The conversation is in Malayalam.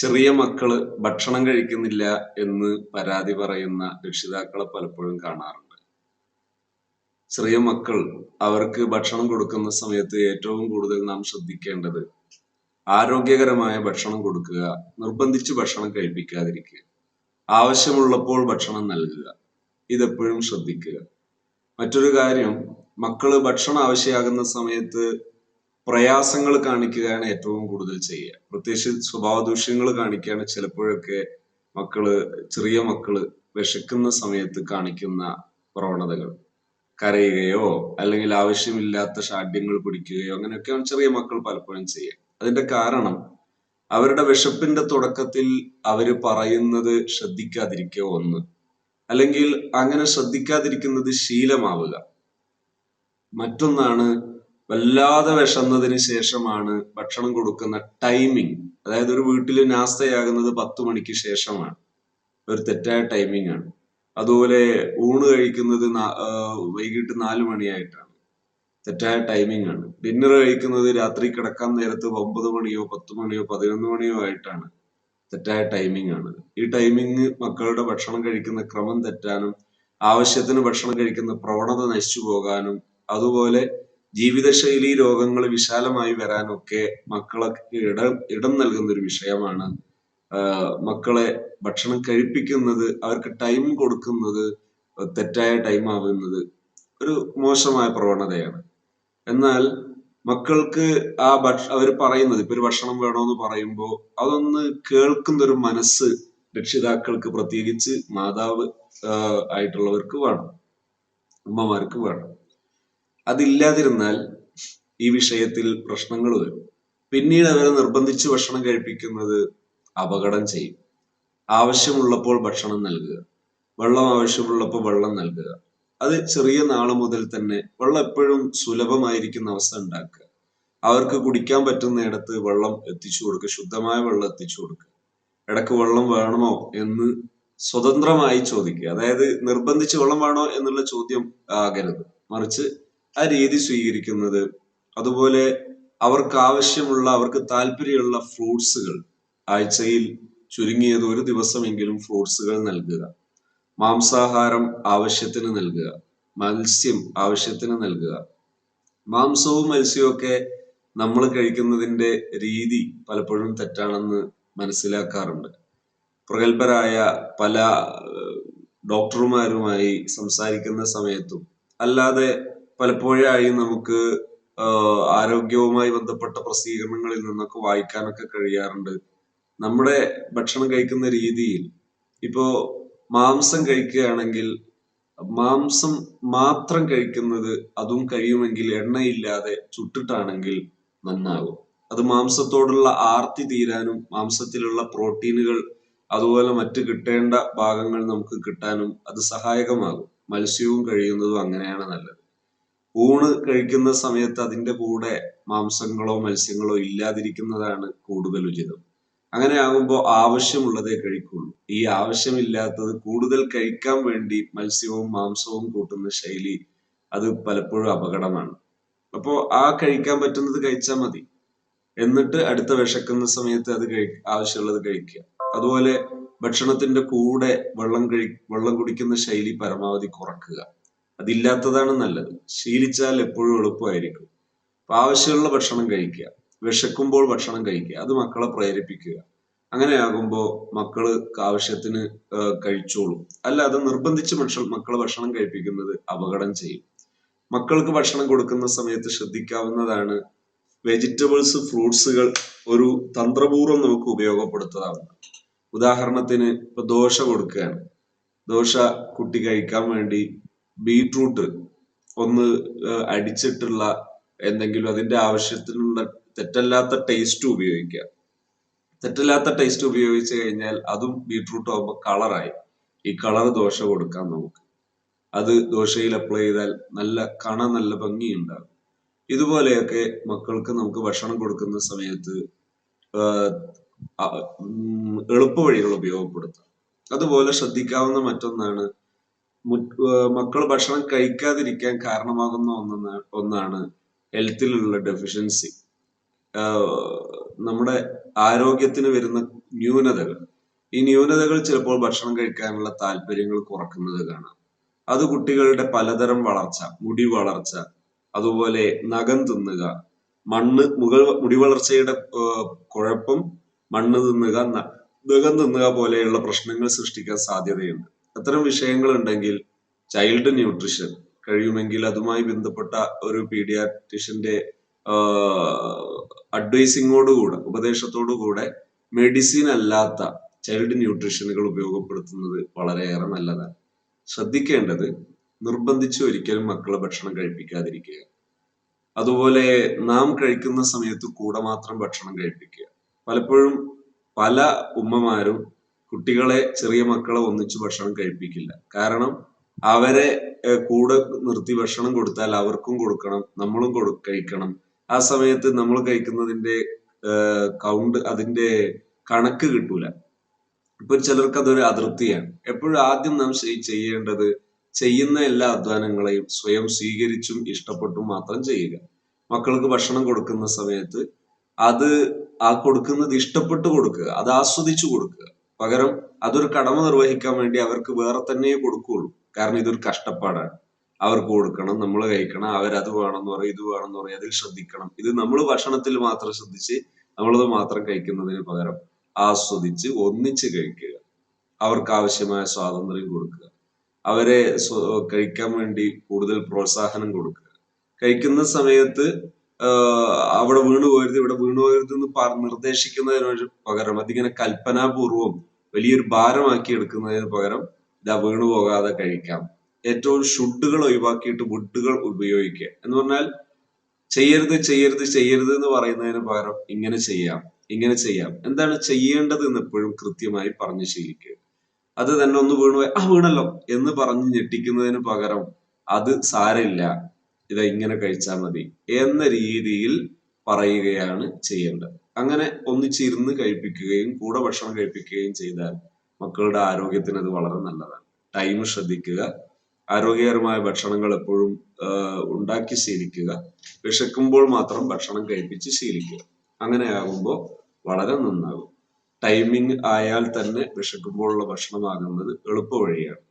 ചെറിയ മക്കൾ ഭക്ഷണം കഴിക്കുന്നില്ല എന്ന് പരാതി പറയുന്ന രക്ഷിതാക്കളെ പലപ്പോഴും കാണാറുണ്ട്. ചെറിയ മക്കൾ അവർക്ക് ഭക്ഷണം കൊടുക്കുന്ന സമയത്ത് ഏറ്റവും കൂടുതൽ നാം ശ്രദ്ധിക്കേണ്ടത് ആരോഗ്യകരമായ ഭക്ഷണം കൊടുക്കുക നിർബന്ധിച്ച് ഭക്ഷണം കഴിപ്പിക്കാതിരിക്കുക ആവശ്യമുള്ളപ്പോൾ ഭക്ഷണം നൽകുക ഇതെപ്പോഴും ശ്രദ്ധിക്കുക. മറ്റൊരു കാര്യം മക്കൾ ഭക്ഷണം ആവശ്യമാകുന്ന സമയത്ത് പ്രയാസങ്ങൾ കാണിക്കുകയാണ് ഏറ്റവും കൂടുതൽ ചെയ്യുക. പ്രത്യേകിച്ച് സ്വഭാവ ദൂഷ്യങ്ങൾ കാണിക്കുകയാണ് ചിലപ്പോഴൊക്കെ മക്കൾ ചെറിയ മക്കൾ വിശക്കുന്ന സമയത്ത് കാണിക്കുന്ന പ്രവണതകൾ. കരയുകയോ അല്ലെങ്കിൽ ആവശ്യമില്ലാത്ത ഷാഢ്യങ്ങൾ പിടിക്കുകയോ അങ്ങനെയൊക്കെയാണ് ചെറിയ മക്കൾ പലപ്പോഴും ചെയ്യുക. അതിന്റെ കാരണം അവരുടെ വിശപ്പിന്റെ തുടക്കത്തിൽ അവർ പറയുന്നത് ശ്രദ്ധിക്കാതിരിക്കുക ഒന്ന്. അല്ലെങ്കിൽ അങ്ങനെ ശ്രദ്ധിക്കാതിരിക്കുന്നത് ശീലമാവുക. മറ്റൊന്നാണ് വല്ലാതെ വിഷന്നതിന് ശേഷമാണ് ഭക്ഷണം കൊടുക്കുന്ന ടൈമിംഗ് അതായത് ഒരു വീട്ടിൽ നാസ്തയാകുന്നത് പത്ത് മണിക്ക് ശേഷമാണ്. ഒരു തെറ്റായ ടൈമിംഗ് ആണ്. അതുപോലെ ഊണ് കഴിക്കുന്നത് വൈകിട്ട് നാല് മണിയായിട്ടാണ്. തെറ്റായ ടൈമിംഗ് ആണ്. ഡിന്നർ കഴിക്കുന്നത് രാത്രി കിടക്കാൻ നേരത്ത് ഒമ്പത് മണിയോ പത്ത് മണിയോ പതിനൊന്ന് മണിയോ ആയിട്ടാണ്. തെറ്റായ ടൈമിംഗ് ആണ്. ഈ ടൈമിംഗ് മക്കളുടെ ഭക്ഷണം കഴിക്കുന്ന ക്രമം തെറ്റാനും ആവശ്യത്തിന് ഭക്ഷണം കഴിക്കുന്ന പ്രവണത നശിച്ചു പോകാനും അതുപോലെ ജീവിതശൈലി രോഗങ്ങൾ വിശാലമായി വരാനൊക്കെ മക്കളൊക്കെ ഇടം ഇടം നൽകുന്ന ഒരു വിഷയമാണ് മക്കളെ ഭക്ഷണം കഴിപ്പിക്കുന്നത് അവർക്ക് ടൈം കൊടുക്കുന്നത് തെറ്റായ ടൈം ആവുന്നത് ഒരു മോശമായ പ്രവണതയാണ്. എന്നാൽ മക്കൾക്ക് ആ ഭക്ഷ അവർ പറയുന്നത് ഇപ്പൊ ഒരു ഭക്ഷണം വേണമെന്ന് പറയുമ്പോൾ അതൊന്ന് കേൾക്കുന്ന ഒരു മനസ്സ് രക്ഷിതാക്കൾക്ക് പ്രത്യേകിച്ച് മാതാവ് ആയിട്ടുള്ളവർക്ക് വേണം അമ്മമാർക്ക് വേണം. അതില്ലാതിരുന്നാൽ ഈ വിഷയത്തിൽ പ്രശ്നങ്ങൾ വരും. പിന്നീട് അവരെ നിർബന്ധിച്ച് ഭക്ഷണം കഴിപ്പിക്കുന്നത് അപകടം ചെയ്യും. ആവശ്യമുള്ളപ്പോൾ ഭക്ഷണം നൽകുക. വെള്ളം ആവശ്യമുള്ളപ്പോൾ വെള്ളം നൽകുക. അത് ചെറിയ നാൾ മുതൽ തന്നെ വെള്ളം എപ്പോഴും സുലഭമായിരിക്കുന്ന അവസ്ഥ ഉണ്ടാക്കുക. അവർക്ക് കുടിക്കാൻ പറ്റുന്നിടത്ത് വെള്ളം എത്തിച്ചു കൊടുക്കുക. ശുദ്ധമായ വെള്ളം എത്തിച്ചു കൊടുക്കുക. ഇടയ്ക്ക് വെള്ളം വേണമോ? എന്ന് സ്വതന്ത്രമായി ചോദിക്കുക. അതായത് നിർബന്ധിച്ച് വെള്ളം വേണോ എന്നുള്ള ചോദ്യം ആകരുത്. മറിച്ച് ആ രീതി സ്വീകരിക്കുന്നത്. അതുപോലെ അവർക്ക് ആവശ്യമുള്ള അവർക്ക് താല്പര്യമുള്ള ഫ്രൂട്ട്സുകൾ ആഴ്ചയിൽ ചുരുങ്ങിയത് ഒരു ദിവസമെങ്കിലും ഫ്രൂട്ട്സുകൾ നൽകുക. മാംസാഹാരം ആവശ്യത്തിന് നൽകുക. മത്സ്യം ആവശ്യത്തിന് നൽകുക. മാംസവും മത്സ്യവും ഒക്കെ നമ്മൾ കഴിക്കുന്നതിന്റെ രീതി പലപ്പോഴും തെറ്റാണെന്ന് മനസ്സിലാക്കാറുണ്ട്. പ്രഗത്ഭരായ പല ഡോക്ടർമാരുമായി സംസാരിക്കുന്ന സമയത്തും അല്ലാതെ പലപ്പോഴായി നമുക്ക് ആരോഗ്യവുമായി ബന്ധപ്പെട്ട പ്രസിദ്ധീകരണങ്ങളിൽ നിന്നൊക്കെ വായിക്കാനൊക്കെ കഴിയാറുണ്ട്. നമ്മുടെ ഭക്ഷണം കഴിക്കുന്ന രീതിയിൽ ഇപ്പോ മാംസം കഴിക്കുകയാണെങ്കിൽ മാംസം മാത്രം കഴിക്കുന്നത് അതും കഴിയുമെങ്കിൽ എണ്ണയില്ലാതെ ചുട്ടിട്ടാണെങ്കിൽ നന്നാകും. അത് മാംസത്തോടുള്ള ആർത്തി തീരാനും മാംസത്തിലുള്ള പ്രോട്ടീനുകൾ അതുപോലെ മറ്റു കിട്ടേണ്ട ഭാഗങ്ങൾ നമുക്ക് കിട്ടാനും അത് സഹായകമാകും. മത്സ്യവും കഴിയുന്നതും അങ്ങനെയാണ് നല്ലത്. ഊണ് കഴിക്കുന്ന സമയത്ത് അതിന്റെ കൂടെ മാംസങ്ങളോ മത്സ്യങ്ങളോ ഇല്ലാതിരിക്കുന്നതാണ് കൂടുതൽ ഉചിതം. അങ്ങനെ ആകുമ്പോൾ ആവശ്യമുള്ളതേ കഴിക്കുള്ളൂ. ഈ ആവശ്യമില്ലാത്തത് കൂടുതൽ കഴിക്കാൻ വേണ്ടി മത്സ്യവും മാംസവും കൂട്ടുന്ന ശൈലി അത് പലപ്പോഴും അപകടമാണ്. അപ്പോൾ ആ കഴിക്കാൻ പറ്റുന്നത് കഴിച്ചാൽ മതി. എന്നിട്ട് അടുത്ത വിശക്കുന്ന സമയത്ത് അത് കഴി ആവശ്യമുള്ളത് കഴിക്കുക. അതുപോലെ ഭക്ഷണത്തിന്റെ കൂടെ വെള്ളം കഴി വെള്ളം കുടിക്കുന്ന ശൈലി പരമാവധി കുറക്കുക. അതില്ലാത്തതാണ് നല്ലത്. ശീലിച്ചാൽ എപ്പോഴും എളുപ്പമായിരിക്കും. അപ്പൊ ആവശ്യമുള്ള ഭക്ഷണം കഴിക്കുക. വിശക്കുമ്പോൾ ഭക്ഷണം കഴിക്കുക. അത് മക്കളെ പ്രേരിപ്പിക്കുക. അങ്ങനെയാകുമ്പോൾ മക്കൾ ആവശ്യത്തിന് കഴിച്ചോളും. കഴിച്ചോളും അല്ലാതെ നിർബന്ധിച്ച് മനുഷ്യ മക്കളെ ഭക്ഷണം കഴിപ്പിക്കുന്നത് അപകടം ചെയ്യും. മക്കൾക്ക് ഭക്ഷണം കൊടുക്കുന്ന സമയത്ത് ശ്രദ്ധിക്കാവുന്നതാണ് വെജിറ്റബിൾസ് ഫ്രൂട്ട്സുകൾ ഒരു തന്ത്രപൂർവം നമുക്ക് ഉപയോഗപ്പെടുത്താവുന്ന ഉദാഹരണത്തിന് ഇപ്പൊ ദോശ കൊടുക്കുകയാണ്. ദോശ കുട്ടി കഴിക്കാൻ വേണ്ടി ബീട്രൂട്ട് ഒന്ന് അടിച്ചിട്ടുള്ള എന്തെങ്കിലും അതിന്റെ ആവശ്യത്തിനുള്ള തെറ്റല്ലാത്ത ടേസ്റ്റ് ഉപയോഗിക്കുക. തെറ്റല്ലാത്ത ടേസ്റ്റ് ഉപയോഗിച്ച് കഴിഞ്ഞാൽ അതും ബീട്രൂട്ട് ആകുമ്പോൾ കളറായി ഈ കളർ ദോശ കൊടുക്കാം നമുക്ക്. അത് ദോശയിൽ അപ്ലൈ ചെയ്താൽ നല്ല കണ നല്ല ഭംഗിയുണ്ടാകും. ഇതുപോലെയൊക്കെ മക്കൾക്ക് നമുക്ക് ഭക്ഷണം കൊടുക്കുന്ന സമയത്ത് എളുപ്പ വഴികൾ ഉപയോഗപ്പെടുത്താം. അതുപോലെ ശ്രദ്ധിക്കാവുന്ന മറ്റൊന്നാണ് മക്കൾ ഭക്ഷണം കഴിക്കാതിരിക്കാൻ കാരണമാകുന്ന ഒന്നാണ് ഒന്നാണ് ഹെൽത്തിലുള്ള ഡെഫിഷ്യൻസി നമ്മുടെ ആരോഗ്യത്തിന് വരുന്ന ന്യൂനതകൾ. ഈ ന്യൂനതകൾ ചിലപ്പോൾ ഭക്ഷണം കഴിക്കാനുള്ള താല്പര്യങ്ങൾ കുറക്കുന്നത് കാണാം. അത് കുട്ടികളുടെ പലതരം വളർച്ച മുടി വളർച്ച അതുപോലെ നഖം തിന്നുക മണ്ണ് മുകൾ മുടി വളർച്ചയുടെ കുഴപ്പം മണ്ണ് തിന്നുക നഖം തിന്നുക പോലെയുള്ള പ്രശ്നങ്ങൾ സൃഷ്ടിക്കാൻ സാധ്യതയുണ്ട്. അത്തരം വിഷയങ്ങൾ ഉണ്ടെങ്കിൽ ചൈൽഡ് ന്യൂട്രിഷൻ കഴിയുമെങ്കിൽ അതുമായി ബന്ധപ്പെട്ട ഒരു പീഡിയാട്രിഷ്യന്റെ അഡ്വൈസിങ്ങോടുകൂടെ ഉപദേശത്തോടുകൂടെ മെഡിസിൻ അല്ലാത്ത ചൈൽഡ് ന്യൂട്രിഷനുകൾ ഉപയോഗപ്പെടുത്തുന്നത് വളരെയേറെ നല്ലതാണ്. ശ്രദ്ധിക്കേണ്ടത് നിർബന്ധിച്ച് ഒരിക്കലും മക്കളെ ഭക്ഷണം കഴിപ്പിക്കാതിരിക്കുക. അതുപോലെ നാം കഴിക്കുന്ന സമയത്ത് കൂടെ മാത്രം ഭക്ഷണം കഴിപ്പിക്കുക. പലപ്പോഴും പല ഉമ്മമാരും കുട്ടികളെ ചെറിയ മക്കളെ ഒന്നിച്ച് ഭക്ഷണം കഴിപ്പിക്കില്ല. കാരണം അവരെ കൂടെ നിർത്തി ഭക്ഷണം കൊടുത്താൽ അവർക്കും കൊടുക്കണം നമ്മളും കൊടു കഴിക്കണം. ആ സമയത്ത് നമ്മൾ കഴിക്കുന്നതിന്റെ കൗണ്ട് അതിന്റെ കണക്ക് കിട്ടൂല. ഇപ്പൊ ചിലർക്ക് അതൊരു അതിർത്തിയാണ്. എപ്പോഴും ആദ്യം നാം ചെയ്- ചെയ്യേണ്ടത് ചെയ്യുന്ന എല്ലാ അധ്വാനങ്ങളെയും സ്വയം സ്വീകരിച്ചും ഇഷ്ടപ്പെട്ടും മാത്രം ചെയ്യുക. മക്കൾക്ക് ഭക്ഷണം കൊടുക്കുന്ന സമയത്ത് അത് ആ കൊടുക്കുന്നത് ഇഷ്ടപ്പെട്ട് കൊടുക്കുക അത് ആസ്വദിച്ചു കൊടുക്കുക. പകരം അതൊരു കടമ നിർവഹിക്കാൻ വേണ്ടി അവർക്ക് വേറെ തന്നെ കൊടുക്കുകയുള്ളൂ കാരണം ഇതൊരു കഷ്ടപ്പാടാണ്. അവർക്ക് കൊടുക്കണം നമ്മൾ കഴിക്കണം അവരത് വേണമെന്ന് പറയും ഇത് വേണമെന്ന് പറയും അതിൽ ശ്രദ്ധിക്കണം. ഇത് നമ്മൾ ഭക്ഷണത്തിൽ മാത്രം ശ്രദ്ധിച്ച് നമ്മളത് മാത്രം കഴിക്കുന്നതിന് പകരം ആസ്വദിച്ച് ഒന്നിച്ച് കഴിക്കുക. അവർക്ക് ആവശ്യമായ സ്വാതന്ത്ര്യം കൊടുക്കുക. അവരെ കഴിക്കാൻ വേണ്ടി കൂടുതൽ പ്രോത്സാഹനം കൊടുക്കുക. കഴിക്കുന്ന സമയത്ത് അവിടെ വീണു പോകരുത് ഇവിടെ വീണു പോകരുത് എന്ന് നിർദ്ദേശിക്കുന്നതിന് പകരം അതിങ്ങനെ കൽപ്പനാപൂർവം വലിയൊരു ഭാരമാക്കി എടുക്കുന്നതിന് പകരം ഇതാ വീണു പോകാതെ കഴിക്കാം. ഏറ്റവും ഷുഡുകൾ ഒഴിവാക്കിയിട്ട് വുഡുകൾ ഉപയോഗിക്കുക. എന്ന് പറഞ്ഞാൽ ചെയ്യരുത് ചെയ്യരുത് ചെയ്യരുത് എന്ന് പറയുന്നതിന് പകരം ഇങ്ങനെ ചെയ്യാം ഇങ്ങനെ ചെയ്യാം. എന്താണ് ചെയ്യേണ്ടത് എന്ന് എപ്പോഴും കൃത്യമായി പറഞ്ഞു ശീലിക്കുക. അത് തന്നെ ഒന്ന് വീണു ആ വീണല്ലോ എന്ന് പറഞ്ഞ് ഞെട്ടിക്കുന്നതിന് പകരം അത് സാരമില്ല. ഇത് ഇങ്ങനെ കഴിച്ചാൽ മതി എന്ന രീതിയിൽ പറയുകയാണ് ചെയ്യേണ്ടത്. അങ്ങനെ ഒന്നിച്ചിരുന്ന് കഴിപ്പിക്കുകയും കൂടെ ഭക്ഷണം കഴിപ്പിക്കുകയും ചെയ്താൽ മക്കളുടെ ആരോഗ്യത്തിന് അത് വളരെ നല്ലതാണ്. ടൈം ശ്രദ്ധിക്കുക. ആരോഗ്യകരമായ ഭക്ഷണങ്ങൾ എപ്പോഴും ഉണ്ടാക്കി ശീലിക്കുക. വിശക്കുമ്പോൾ മാത്രം ഭക്ഷണം കഴിപ്പിച്ച് ശീലിക്കുക. അങ്ങനെ ആകുമ്പോൾ വളരെ നന്നാകും. ടൈമിംഗ് ആയാൽ തന്നെ വിശക്കുമ്പോഴുള്ള ഭക്ഷണമാകുന്നത് എളുപ്പ വഴിയാണ്